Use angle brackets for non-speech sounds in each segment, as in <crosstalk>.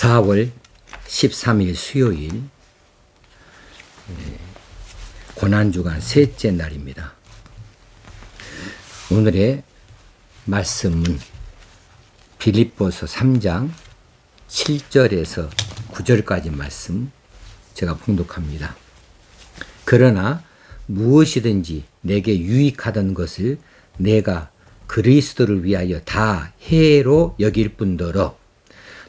4월 13일 수요일 네, 고난주간 셋째 날입니다. 오늘의 말씀은 빌립보서 3장 7절에서 9절까지 말씀 제가 봉독합니다. 그러나 무엇이든지 내게 유익하던 것을 내가 그리스도를 위하여 다 해로 여길 뿐더러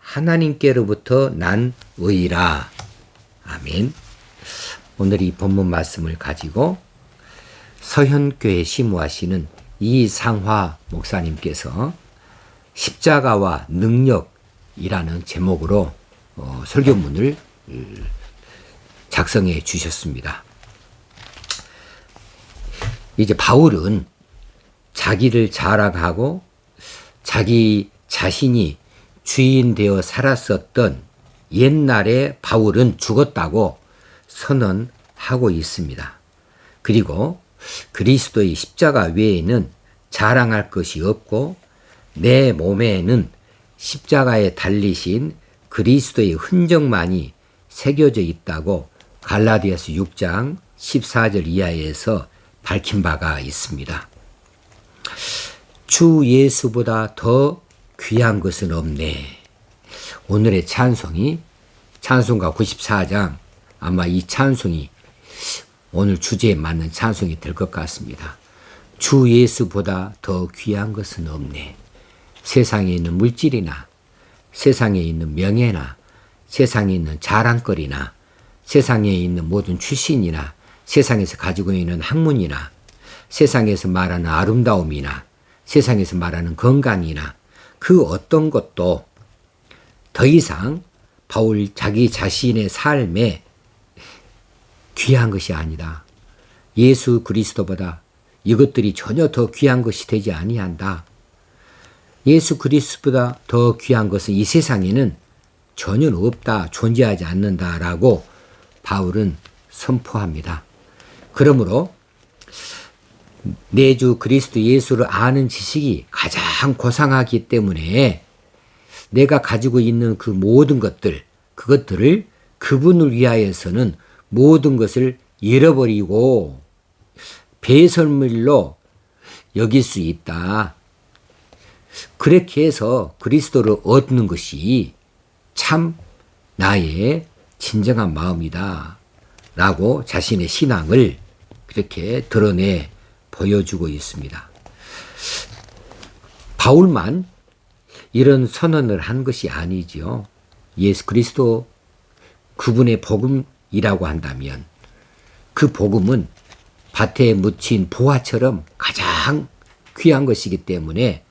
하나님께로부터 난 의라. 아멘. 오늘 이 본문 말씀을 가지고 서현교회 시무하시는 이상화 목사님께서 십자가와 능력이라는 제목으로 어, 설교문을 작성해 주셨습니다. 이제 바울은 자기를 자랑하고 자기 자신이 주인 되어 살았었던 옛날에 바울은 죽었다고 선언하고 있습니다. 그리고 그리스도의 십자가 외에는 자랑할 것이 없고 내 몸에는 십자가에 달리신 그리스도의 흔적만이 새겨져 있다고 갈라디아서 6장 14절 이하에서 밝힌 바가 있습니다. 주 예수보다 더 귀한 것은 없네. 오늘의 찬송이 찬송가 94장 아마 이 찬송이 오늘 주제에 맞는 찬송이 될 것 같습니다. 주 예수보다 더 귀한 것은 없네. 세상에 있는 물질이나 세상에 있는 명예나 세상에 있는 자랑거리나 세상에 있는 모든 출신이나 세상에서 가지고 있는 학문이나 세상에서 말하는 아름다움이나 세상에서 말하는 건강이나 그 어떤 것도 더 이상 바울 자기 자신의 삶에 귀한 것이 아니다. 예수 그리스도보다 이것들이 전혀 더 귀한 것이 되지 아니한다. 예수 그리스도보다 더 귀한 것은 이 세상에는 전혀 없다, 존재하지 않는다라고 바울은 선포합니다. 그러므로 내주 그리스도 예수를 아는 지식이 가장 고상하기 때문에 내가 가지고 있는 그 모든 것들, 그것들을 그분을 위하여서는 모든 것을 잃어버리고 배설물로 여길 수 있다. 그렇게 해서 그리스도를 얻는 것이 참 나의 진정한 마음이다. 라고 자신의 신앙을 그렇게 드러내 보여주고 있습니다. 바울만 이런 선언을 한 것이 아니지요. 예수 그리스도 그분의 복음이라고 한다면 그 복음은 밭에 묻힌 보화처럼 가장 귀한 것이기 때문에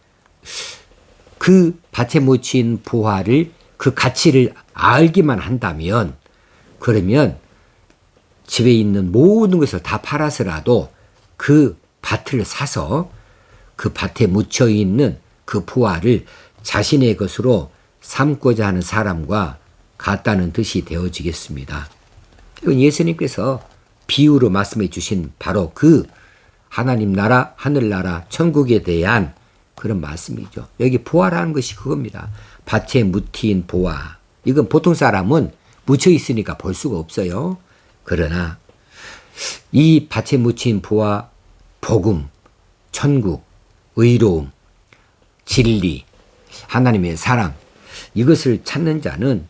그 밭에 묻힌 보화를 그 가치를 알기만 한다면 그러면 집에 있는 모든 것을 다 팔아서라도 그 밭을 사서 그 밭에 묻혀 있는 그 부화를 자신의 것으로 삼고자 하는 사람과 같다는 뜻이 되어지겠습니다. 이건 예수님께서 비유로 말씀해 주신 바로 그 하나님 나라, 하늘나라, 천국에 대한 그런 말씀이죠. 여기 보화라는 것이 그겁니다. 밭에 묻힌 보화. 이건 보통 사람은 묻혀 있으니까 볼 수가 없어요. 그러나 이 밭에 묻힌 보화, 복음, 천국, 의로움, 진리, 하나님의 사랑, 이것을 찾는 자는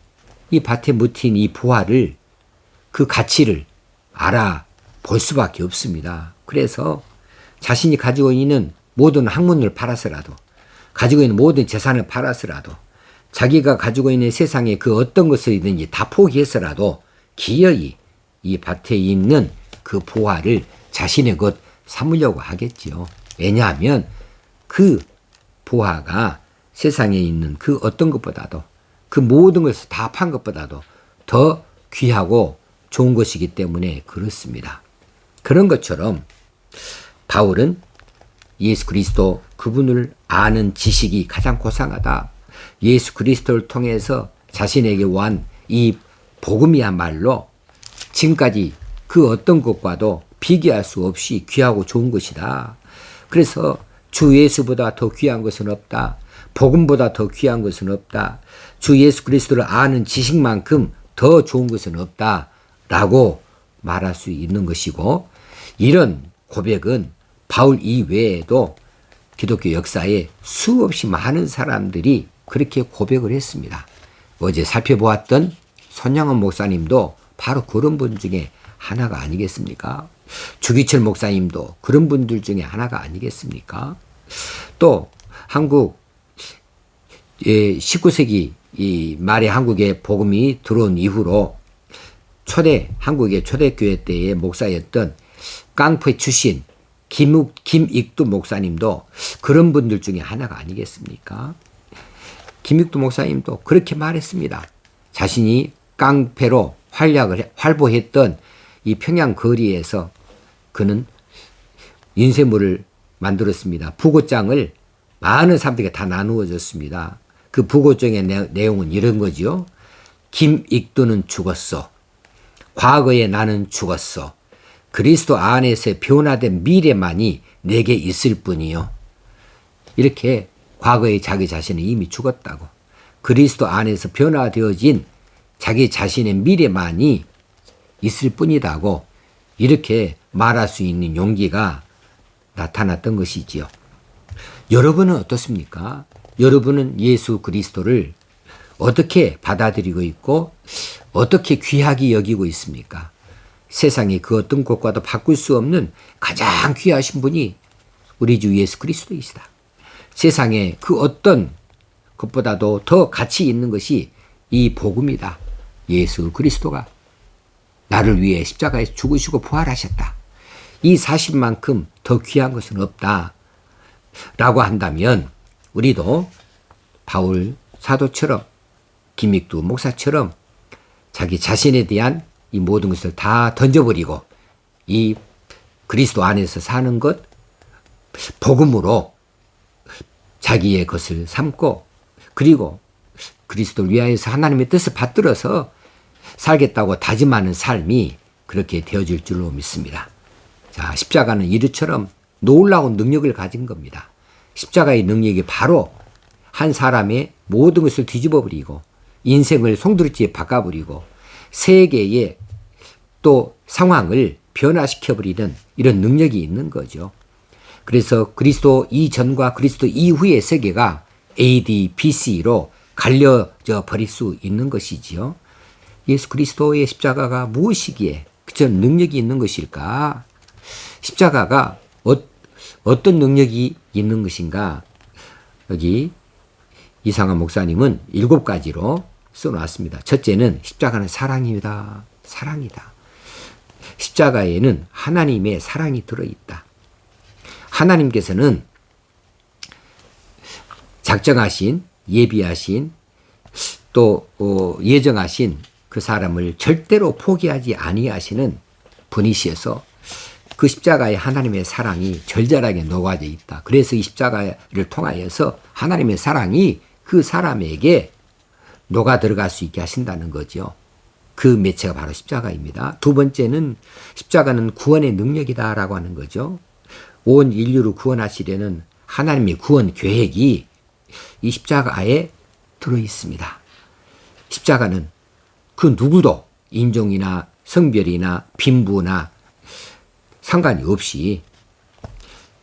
이 밭에 묻힌 이 보화를 그 가치를 알아 볼 수밖에 없습니다. 그래서 자신이 가지고 있는 모든 학문을 팔아서라도 가지고 있는 모든 재산을 팔아서라도 자기가 가지고 있는 세상의 그 어떤 것이든지 다 포기해서라도 기어이 이 밭에 있는 그 보화를 자신의 것 삼으려고 하겠지요. 왜냐하면 그 보화가 세상에 있는 그 어떤 것보다도 그 모든 것을 다 판 것보다도 더 귀하고 좋은 것이기 때문에 그렇습니다. 그런 것처럼 바울은 예수 그리스도 그분을 아는 지식이 가장 고상하다. 예수 그리스도를 통해서 자신에게 완이 복음이야말로 지금까지 그 어떤 것과도 비교할 수 없이 귀하고 좋은 것이다. 그래서 주 예수보다 더 귀한 것은 없다. 복음보다 더 귀한 것은 없다. 주 예수 그리스도를 아는 지식만큼 더 좋은 것은 없다. 라고 말할 수 있는 것이고 이런 고백은 바울 이외에도 기독교 역사에 수없이 많은 사람들이 그렇게 고백을 했습니다. 어제 살펴보았던 손양원 목사님도 바로 그런 분 중에 하나가 아니겠습니까? 주기철 목사님도 그런 분들 중에 하나가 아니겠습니까? 또 한국 19세기 이 말에 한국에 복음이 들어온 이후로 초대 한국의 초대교회 때의 목사였던 깡패 출신 김, 김익두 목사님도 그런 분들 중에 하나가 아니겠습니까? 김익두 목사님도 그렇게 말했습니다. 자신이 깡패로 활약을 활보했던 이 평양 거리에서 그는 인쇄물을 만들었습니다. 부고장을 많은 사람들에게 다 나누어 줬습니다. 그 부고장의 내 용은 이런 거죠. 김익두는 죽었어. 과거에 나는 죽었어. 그리스도 안에서 변화된 미래만이 내게 있을 뿐이요. 이렇게 과거의 자기 자신은 이미 죽었다고. 그리스도 안에서 변화되어진 자기 자신의 미래만이 있을 뿐이다고 이렇게 말할 수 있는 용기가 나타났던 것이지요. 여러분은 어떻습니까? 여러분은 예수 그리스도를 어떻게 받아들이고 있고 어떻게 귀하게 여기고 있습니까? 세상에 그 어떤 것과도 바꿀 수 없는 가장 귀하신 분이 우리 주 예수 그리스도이시다. 세상에 그 어떤 것보다도 더 가치 있는 것이 이 복음이다. 예수 그리스도가 나를 위해 십자가에서 죽으시고 부활하셨다. 이 사실만큼 더 귀한 것은 없다. 라고 한다면 우리도 바울 사도처럼 김익두 목사처럼 자기 자신에 대한 이 모든 것을 다 던져버리고 이 그리스도 안에서 사는 것 복음으로 자기의 것을 삼고 그리고 그리스도를 위하여서 하나님의 뜻을 받들어서 살겠다고 다짐하는 삶이 그렇게 되어질 줄로 믿습니다. 자, 십자가는 이르처럼 놀라운 능력을 가진 겁니다. 십자가의 능력이 바로 한 사람의 모든 것을 뒤집어 버리고 인생을 송두리째 바꿔 버리고 세계의 또 상황을 변화시켜 버리는 이런 능력이 있는 거죠. 그래서 그리스도 이전과 그리스도 이후의 세계가 AD, BC로 갈려져 버릴 수 있는 것이지요. 예수 그리스도의 십자가가 무엇이기에 그저 능력이 있는 것일까? 십자가가 어, 어떤 능력이 있는 것인가? 여기 이상한 목사님은 일곱 가지로 써놨습니다. 첫째는 십자가는 사랑입니다. 사랑이다. 십자가에는 하나님의 사랑이 들어있다. 하나님께서는 작정하신, 예비하신, 또 어, 예정하신 그 사람을 절대로 포기하지 아니하시는 분이시어서 그 십자가에 하나님의 사랑이 절절하게 녹아져 있다. 그래서 이 십자가를 통하여서 하나님의 사랑이 그 사람에게 녹아 들어갈 수 있게 하신다는 거죠. 그 매체가 바로 십자가입니다. 두 번째는 십자가는 구원의 능력이다라고 하는 거죠. 온 인류를 구원하시려는 하나님의 구원 계획이 이 십자가에 들어 있습니다. 십자가는 그 누구도 인종이나 성별이나 빈부나 상관이 없이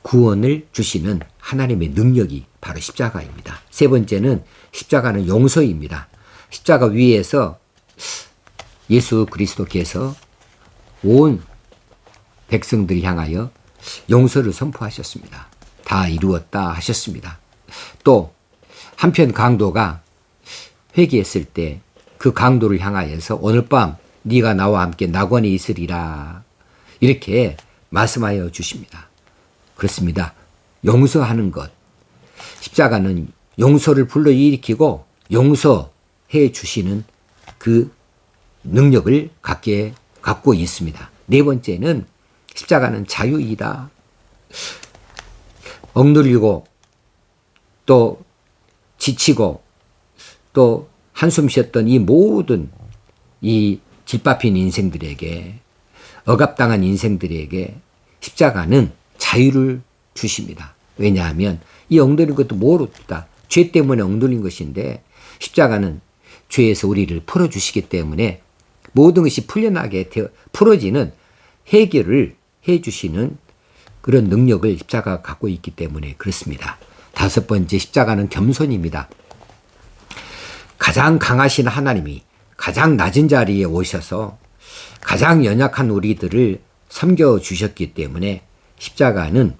구원을 주시는 하나님의 능력이 바로 십자가입니다. 세 번째는 십자가는 용서입니다. 십자가 위에서 예수 그리스도께서 온 백성들 향하여 용서를 선포하셨습니다. 다 이루었다 하셨습니다. 또 한편 강도가 회개했을 때 그 강도를 향하여서 오늘 밤 네가 나와 함께 낙원에 있으리라 이렇게 말씀하여 주십니다. 그렇습니다. 용서하는 것 십자가는 용서를 불러일으키고 용서해 주시는 그 능력을 갖게 갖고 있습니다. 네 번째는 십자가는 자유이다. 억눌리고 또 지치고 또 한숨 쉬었던 이 모든 이 짓밟힌 인생들에게 억압당한 인생들에게 십자가는 자유를 주십니다. 왜냐하면 이 엉돌린 것도 모르다. 죄 때문에 엉돌린 것인데 십자가는 죄에서 우리를 풀어주시기 때문에 모든 것이 풀려나게 되어 풀어지는 해결을 해주시는 그런 능력을 십자가가 갖고 있기 때문에 그렇습니다. 다섯 번째 십자가는 겸손입니다. 가장 강하신 하나님이 가장 낮은 자리에 오셔서 가장 연약한 우리들을 섬겨 주셨기 때문에 십자가는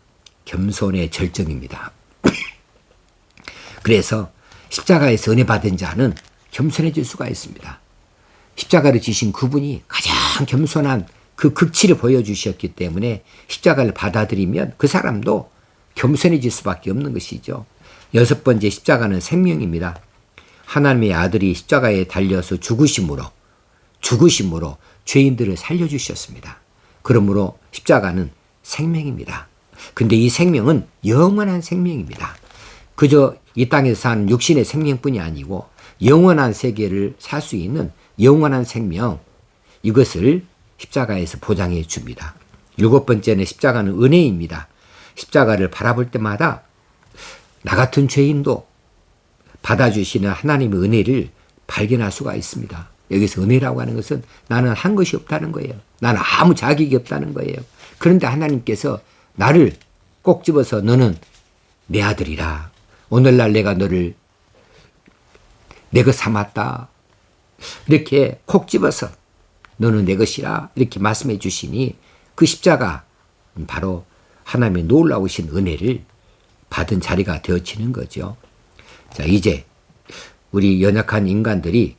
겸손의 절정입니다. <clears throat> 그래서 십자가에서 은혜 받은 자는 겸손해질 수가 있습니다. 십자가를 지신 그분이 가장 겸손한 그 극치를 보여주셨기 때문에 십자가를 받아들이면 그 사람도 겸손해질 수밖에 없는 것이죠. 여섯 번째 십자가는 생명입니다. 하나님의 아들이 십자가에 달려서 죽으심으로 죽으심으로 죄인들을 살려주셨습니다. 그러므로 십자가는 생명입니다. 근데 이 생명은 영원한 생명입니다. 그저 이 땅에서 사는 육신의 생명뿐이 아니고 영원한 세계를 살 수 있는 영원한 생명 이것을 십자가에서 보장해 줍니다. 일곱 번째는 십자가는 은혜입니다. 십자가를 바라볼 때마다 나 같은 죄인도 받아주시는 하나님의 은혜를 발견할 수가 있습니다. 여기서 은혜라고 하는 것은 나는 한 것이 없다는 거예요. 나는 아무 자격이 없다는 거예요. 그런데 하나님께서 나를 꼭 집어서 너는 내 아들이라. 오늘날 내가 너를 내 것 삼았다. 이렇게 콕 집어서 너는 내 것이라 이렇게 말씀해 주시니 그 십자가 바로 하나님의 놀라우신 은혜를 받은 자리가 되어지는 거죠. 자, 이제 우리 연약한 인간들이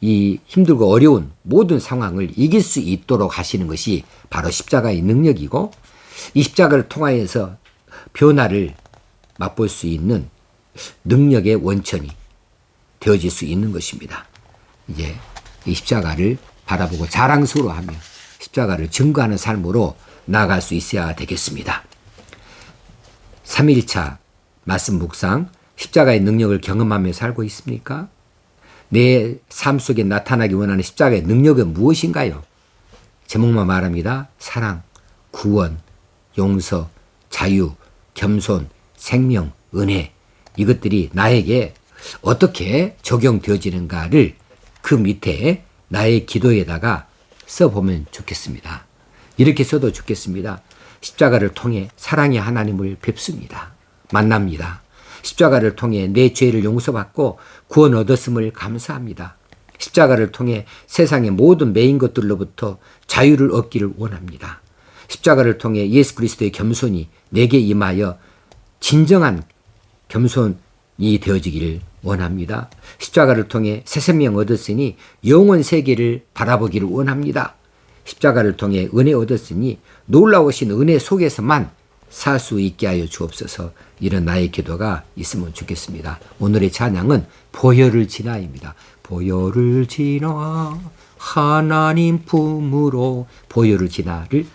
이 힘들고 어려운 모든 상황을 이길 수 있도록 하시는 것이 바로 십자가의 능력이고 이 십자가를 통하여서 변화를 맛볼 수 있는 능력의 원천이 되어질 수 있는 것입니다. 이제 이 십자가를 바라보고 자랑스러워하며 십자가를 증거하는 삶으로 나아갈 수 있어야 되겠습니다. 3일차 말씀 묵상 십자가의 능력을 경험하며 살고 있습니까? 내 삶 속에 나타나기 원하는 십자가의 능력은 무엇인가요? 제목만 말합니다. 사랑, 구원, 용서, 자유, 겸손, 생명, 은혜 이것들이 나에게 어떻게 적용되어지는가를 그 밑에 나의 기도에다가 써보면 좋겠습니다. 이렇게 써도 좋겠습니다. 십자가를 통해 사랑의 하나님을 뵙습니다. 만납니다. 십자가를 통해 내 죄를 용서받고 구원 얻었음을 감사합니다. 십자가를 통해 세상의 모든 매인 것들로부터 자유를 얻기를 원합니다. 십자가를 통해 예수 그리스도의 겸손이 내게 임하여 진정한 겸손이 되어지기를 원합니다. 십자가를 통해 새 생명 얻었으니 영원 세계를 바라보기를 원합니다. 십자가를 통해 은혜 얻었으니 놀라우신 은혜 속에서만 살 수 있게 하여 주옵소서 이런 나의 기도가 있으면 좋겠습니다. 오늘의 찬양은 보혈을 지나입니다. 보혈을 지나 하나님 품으로 보혈을 지나를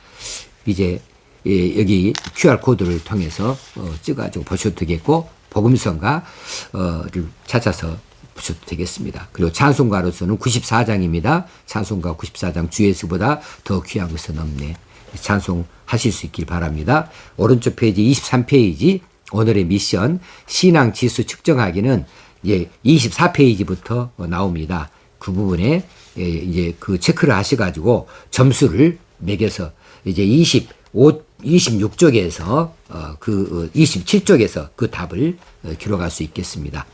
이제 예, 여기 QR코드를 통해서 어, 찍어가지고 보셔도 되겠고 복음성가를 어, 찾아서 보셔도 되겠습니다. 그리고 찬송가로서는 94장입니다. 찬송가 94장 주예수보다 더 귀한 것은 없네. 찬송하실 수 있길 바랍니다. 오른쪽 페이지 23페이지 오늘의 미션 신앙 지수 측정하기는 이제 24페이지부터 나옵니다. 그 부분에 예, 이제 그 체크를 하셔가지고 점수를 매겨서 이제 25 26쪽에서 어, 그 27쪽에서 어, 그 답을 어, 기록할 수 있겠습니다.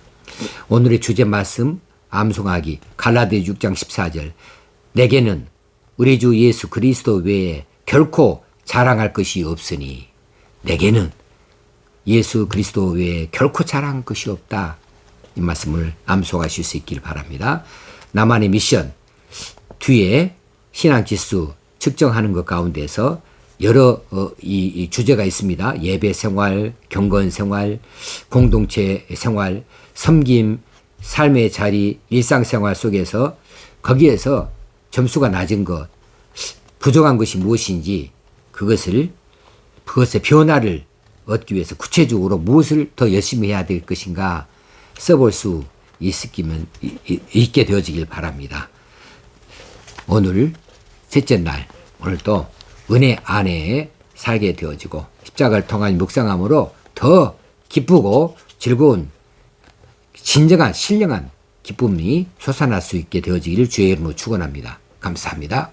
오늘의 주제 말씀 암송하기 갈라디 6장 14절 내게는 우리 주 예수 그리스도 외에 결코 자랑할 것이 없으니 내게는 예수 그리스도 외에 결코 자랑할 것이 없다. 이 말씀을 암송하실 수 있길 바랍니다. 나만의 미션 뒤에 신앙 지수 측정하는 것 가운데서 여러 어, 이, 이 주제가 있습니다. 예배 생활, 경건 생활, 공동체 생활, 섬김, 삶의 자리, 일상 생활 속에서 거기에서 점수가 낮은 것, 부족한 것이 무엇인지 그것을 그것의 변화를 얻기 위해서 구체적으로 무엇을 더 열심히 해야 될 것인가 써볼 수 있기면 있게 되어지길 바랍니다. 오늘 셋째 날 오늘도 은혜 안에 살게 되어지고 십자가를 통한 묵상함으로 더 기쁘고 즐거운 진정한 신령한 기쁨이 솟아날 수 있게 되어지기를 주의 이름으로 축원합니다. 감사합니다.